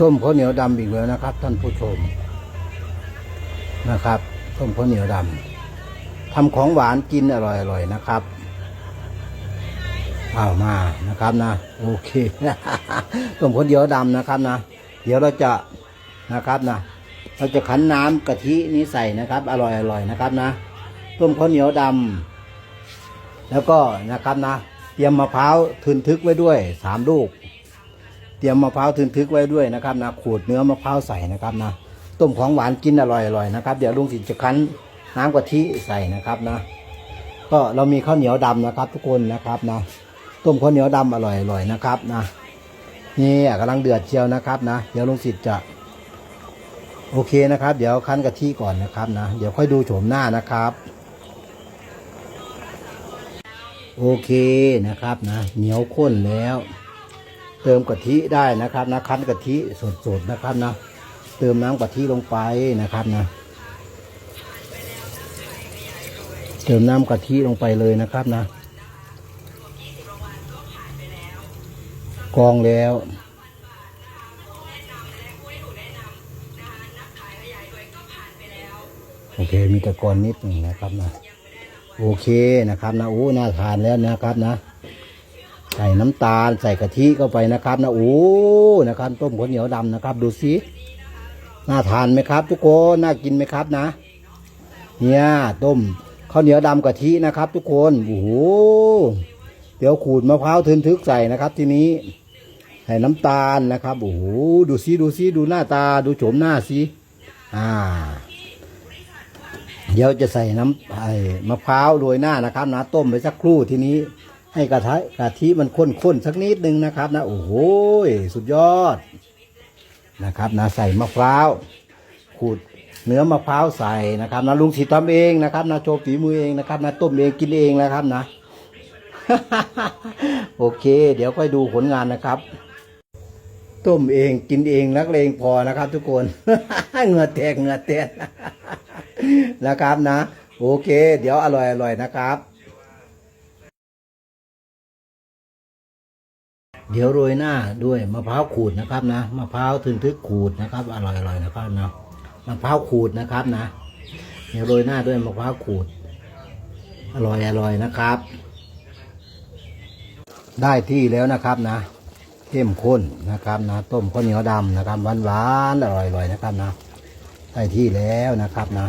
ต้มข้าวเหนียวดำอีกแล้วนะครับ ท่านผู้ชมนะครับต้มข้าวเหนียวดำทำของหวานกินอร่อยๆนะครับเอามานะครับนะโอเคต้มข้าวเหนียวดำนะครับนะเดี๋ยวเราจะนะครับนะเราจะขันน้ำกะทินี้ใส่นะครับ อร่อยๆนะครับนะต้มข้าวเหนียวดำแล้วก็นะครับนะ เตรียมมะพร้าวทึนทึกไว้ด้วยสามลูก เตรียมมะพร้าวทึนทึกไว้ด้วยนะครับนะขูดเนื้อมะพร้าวใส่นะครับนะต้มของหวานกินอร่อยๆนะครับเดี๋ยวลุงสิจะคั้นน้ำกะทิใส่นะครับนะ ก็เรามีข้าวเหนียวดำนะครับ ทุกคนนะครับนะต้มข้าวเหนียวดำอร่อยๆนะครับนะนี่กำลังเดือดเชียวนะครับนะ เดี๋ยวลุงสิจะ โอเคนะครับ เดี๋ยวคั้นกะทิก่อนนะครับนะเดี๋ยวค่อยดูโฉมหน้านะครับ โอเคนะครับนะเหนียวข้นแล้ว เติมกะทิได้นะครับนะคั้นกะทิสดๆนะครับนะเติมน้ำกะทิลงไปนะครับนะ เติมน้ำกะทิลงไปเลยนะครับนะกองแล้วโอเค มีตะกอนนิดหนึ่งนะครับนะ โอเคนะครับนะ โอ้ น่าทานแล้วนะครับนะ ใส่น้ำตาลใส่กะทิเข้าไปนะครับนะโอ้นะครับ ต้มข้าวเหนียวดำนะครับ ดูสิน่าทานไหมครับ ทุกคนน่ากินไหมครับนะ เนี่ยต้มข้าวเหนียวดำกะทินะครับ ทุกคนโอ้โหเดี๋ยวขูดมะพร้าวทึนทึกใส่นะครับ ทีนี้ใส่น้ำตาลนะครับโอ้โหดูซิดูซิดูหน้าตาดูโฉมหน้าสิอ่า เดี๋ยวจะใส่น้ำไอ้มะพร้าวโรยหน้านะครับนะต้มไปสักครู่ทีนี้ ให้กระทะกะทิมันข้นๆสักนิดนึงนะครับนะโอ้โหสุดยอดนะครับนะใส่มะพร้าวขูดเนื้อมะพร้าวใส่นะครับนะลุงสีทำเองนะครับนะโชว์ฝีมือเองนะครับนะต้มเองกินเองนะครับนะ โอเค เดี๋ยวค่อยดูผลงานนะครับ ต้มเองกินเองนักเลงพอนะครับ ทุกคนเหงื่อแตกเหงื่อแตกนะครับนะ โอเค เดี๋ยวอร่อยอร่อยนะครับ เดี๋ยวโรยหน้าด้วยมะพร้าวขูดนะครับนะมะพร้าวถึงทึกขูดนะครับ อร่อยอร่อยนะครับนะมะพร้าวขูดนะครับนะ เดี๋ยวโรยหน้าด้วยมะพร้าวขูด อร่อยอร่อยนะครับ ได้ที่แล้วนะครับนะเข้มข้นนะครับนะต้มข้าวเหนียวดำนะครับหวานหวานอร่อยอร่อยนะครับนะ ได้ที่แล้วนะครับนะ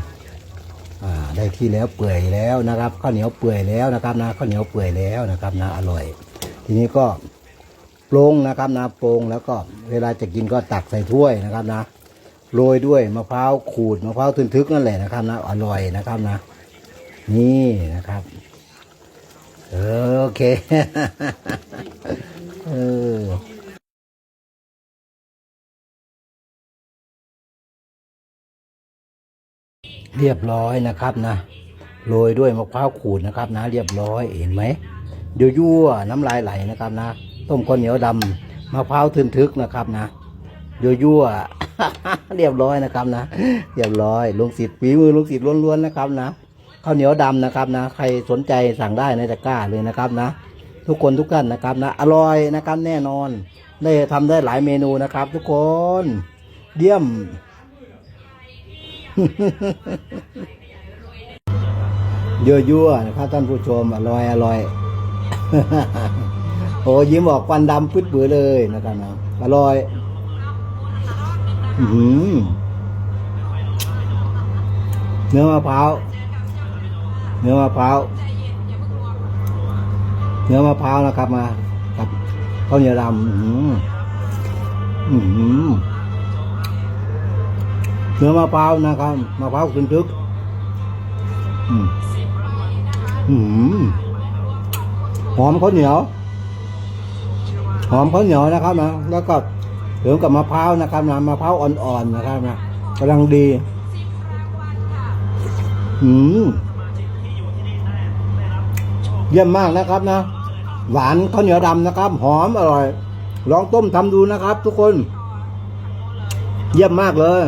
อ่าได้ที่แล้วเปื่อยแล้วนะครับข้าวเหนียวเปื่อยแล้วนะครับนะข้าวเหนียวเปื่อยแล้วนะครับนะอร่อย ทีนี้ก็ ปรุงนะครับนะปรุงแล้วก็เวลาจะกินก็ตักใส่ถ้วยนะครับนะโรยด้วยมะพร้าวขูดมะพร้าวทึนทึกนั่นแหละนะครับนะอร่อยนะครับนะ นี่นะครับโอเคเออเรียบร้อยนะครับนะโรยด้วยมะพร้าวขูดนะครับนะ เรียบร้อยเห็นไหมเดี๋ยวยั่วน้ำลายไหลนะครับนะ ต้มข้าวเหนียวดำมะพร้าวทึนทึกนะครับนะเดี๋ยวยั่วเรียบร้อยนะครับนะเรียบร้อยลุงศิษย์ฝีมือลุงศิษย์ล้วนๆนะครับนะข้าวเหนียวดำนะครับนะใครสนใจสั่งได้ในตะกร้าเลยนะครับนะ ทุกคนทุกท่านนะครับนะอร่อยนะครับแน่นอน ได้ทำได้หลายเมนูนะครับ ทุกคนเยี่ยมยั่วๆนะครับท่านผู้ชมอร่อยอร่อย อ้ยิ้มออกควันดำพึดเบือเลยนะครับนะอร่อย อื้อหือเนื้อมะพร้าว เนื้อมะพร้าว เนื้อมะพร้าวนะครับมาครับข้าวเหนียวดำอื้อหืออื้อหือเนื้อมะพร้าวนะครับมะพร้าวคึนทึกอืมอืมหอมข้าวเหนียว หอมข้าวเหนียวนะครับนะแล้วก็เสริมกับมะพร้าวนะครับนะมะพร้าวอ่อนๆนะครับนะกำลังดีอืมเยี่ยมมากนะครับนะ หวานข้าวเหนียวดำนะครับ หอมอร่อย ลองต้มทำดูนะครับ ทุกคน เยี่ยมมากเลย